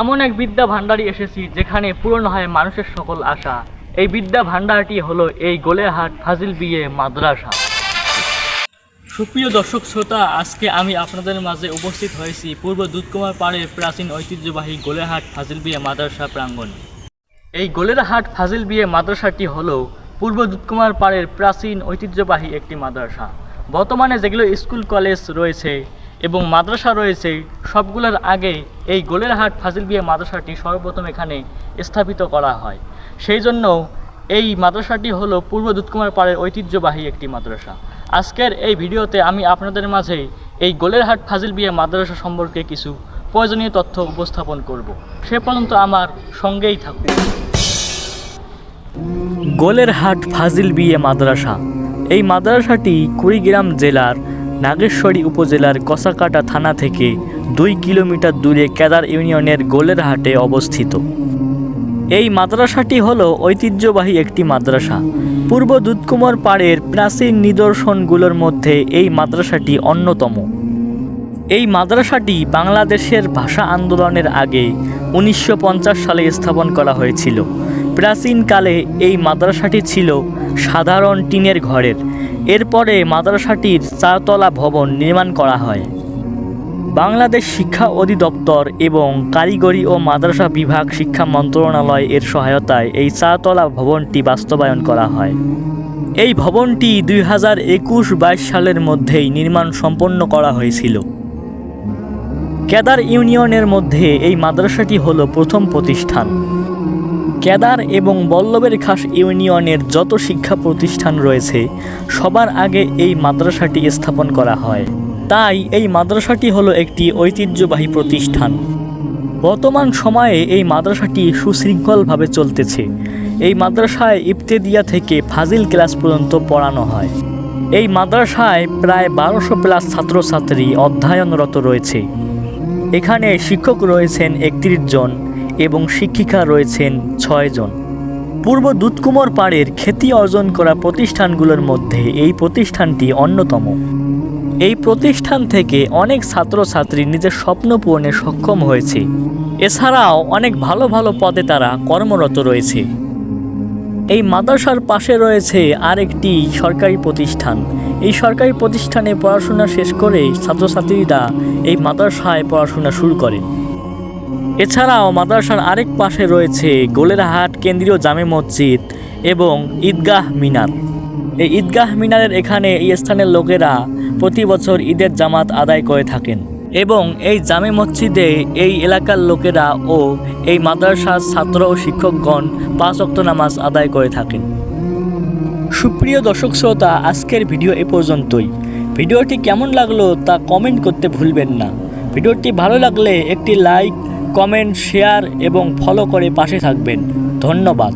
এমন এক বিদ্যা ভাণ্ডারই এসেছি যেখানে পূরণ হয় মানুষের সকল আশা। এই বিদ্যা ভাণ্ডারটি হলো এই গোলেরহাট ফাজিল বিয়ে মাদ্রাসা। সুপ্রিয় দর্শক শ্রোতা, আজকে আমি আপনাদের মাঝে উপস্থিত হয়েছি পূর্ব দুধকুমার পাড়ের প্রাচীন ঐতিহ্যবাহী গোলেরহাট ফাজিল বিয়ে মাদ্রাসা প্রাঙ্গণে। এই গোলেরহাট ফাজিল বিয়ে মাদ্রাসাটি হলো পূর্ব দুধকুমার পাড়ের প্রাচীন ঐতিহ্যবাহী একটি মাদ্রাসা। বর্তমানে যেগুলো স্কুল, কলেজ রয়েছে এবং মাদ্রাসা রয়েছে সবগুলোর আগে এই গোলেরহাট ফাজিল বিয়ে মাদ্রাসাটি সর্বপ্রথম এখানে স্থাপিত করা হয়। সেই জন্য এই মাদ্রাসাটি হলো পূর্ব দুধকুমার পাড়ের ঐতিহ্যবাহী একটি মাদ্রাসা। আজকের এই ভিডিওতে আমি আপনাদের মাঝে এই গোলেরহাট ফাজিল বিয়ে মাদ্রাসা সম্পর্কে কিছু প্রয়োজনীয় তথ্য উপস্থাপন করব। সে পর্যন্ত আমার সঙ্গেই থাকুন। গোলেরহাট ফাজিল বিয়ে মাদ্রাসা। এই মাদ্রাসাটি কুড়িগ্রাম জেলার নাগেশ্বরী উপজেলার কসাকাটা থানা থেকে দুই কিলোমিটার দূরে কেদার ইউনিয়নের গোলেরহাটে অবস্থিত। এই মাদ্রাসাটি হল ঐতিহ্যবাহী একটি মাদ্রাসা। পূর্ব দুধকুমার পাড়ের প্রাচীন নিদর্শনগুলোর মধ্যে এই মাদ্রাসাটি অন্যতম। এই মাদ্রাসাটি বাংলাদেশের ভাষা আন্দোলনের আগে উনিশশো পঞ্চাশ সালে স্থাপন করা হয়েছিল। প্রাচীনকালে এই মাদ্রাসাটি ছিল সাধারণ টিনের ঘরের। এরপরে মাদ্রাসাটির চারতলা ভবন নির্মাণ করা হয়। বাংলাদেশ শিক্ষা অধিদপ্তর এবং কারিগরি ও মাদ্রাসা বিভাগ শিক্ষা মন্ত্রণালয় এর সহায়তায় এই চারতলা ভবনটি বাস্তবায়ন করা হয়। এই ভবনটি দুই হাজার একুশ বাইশ সালের মধ্যেই নির্মাণ সম্পন্ন করা হয়েছিল। কেদার ইউনিয়নের মধ্যে এই মাদ্রাসাটি হলো প্রথম প্রতিষ্ঠান। কেদার এবং বল্লভের খাস ইউনিয়নের যত শিক্ষা প্রতিষ্ঠান রয়েছে, সবার আগে এই মাদ্রাসাটি স্থাপন করা হয়। তাই এই মাদ্রাসাটি হলো একটি ঐতিহ্যবাহী প্রতিষ্ঠান। বর্তমান সময়ে এই মাদ্রাসাটি সুশৃঙ্খলভাবে চলতেছে। এই মাদ্রাসায় ইফতেদিয়া থেকে ফাজিল ক্লাস পর্যন্ত পড়ানো হয়। এই মাদ্রাসায় প্রায় বারোশো প্লাস ছাত্রছাত্রী অধ্যয়নরত রয়েছে। এখানে শিক্ষক রয়েছেন একত্রিশ জন। এবং শিক্ষিকা রয়েছেন ছয়জন পূর্ব দুধকুমর পাড়ের খ্যাতি অর্জন করা প্রতিষ্ঠানগুলোর মধ্যে এই প্রতিষ্ঠানটি অন্যতম। এই প্রতিষ্ঠান থেকে অনেক ছাত্রছাত্রী নিজের স্বপ্ন পূরণে সক্ষম হয়েছে। এছাড়াও অনেক ভালো ভালো পদে তারা কর্মরত রয়েছে। এই মাদ্রাসার পাশে রয়েছে আরেকটি সরকারি প্রতিষ্ঠান। এই সরকারি প্রতিষ্ঠানে পড়াশোনা শেষ করে ছাত্রছাত্রীরা এই মাদ্রাসায় পড়াশোনা শুরু করে এছাড়াও মাদ্রাসার আরেক পাশে রয়েছে গোলেরহাট কেন্দ্রীয় জামে মসজিদ এবং ঈদগাহ মিনার। এই ঈদগাহ মিনারের এখানে এই স্থানের লোকেরা প্রতি বছর ঈদের জামাত আদায় করে থাকেন এবং এই জামে মসজিদে এই এলাকার লোকেরা ও এই মাদ্রাসার ছাত্র ও শিক্ষকগণ পাঁচ অক্ত নামাজ আদায় করে থাকেন। সুপ্রিয় দর্শক শ্রোতা, আজকের ভিডিও এ পর্যন্তই। ভিডিওটি কেমন লাগল তা কমেন্ট করতে ভুলবেন না। ভিডিওটি ভালো লাগলে একটি লাইক কমেন্ট শেয়ার এবং ফলো করে পাশে থাকবেন। ধন্যবাদ।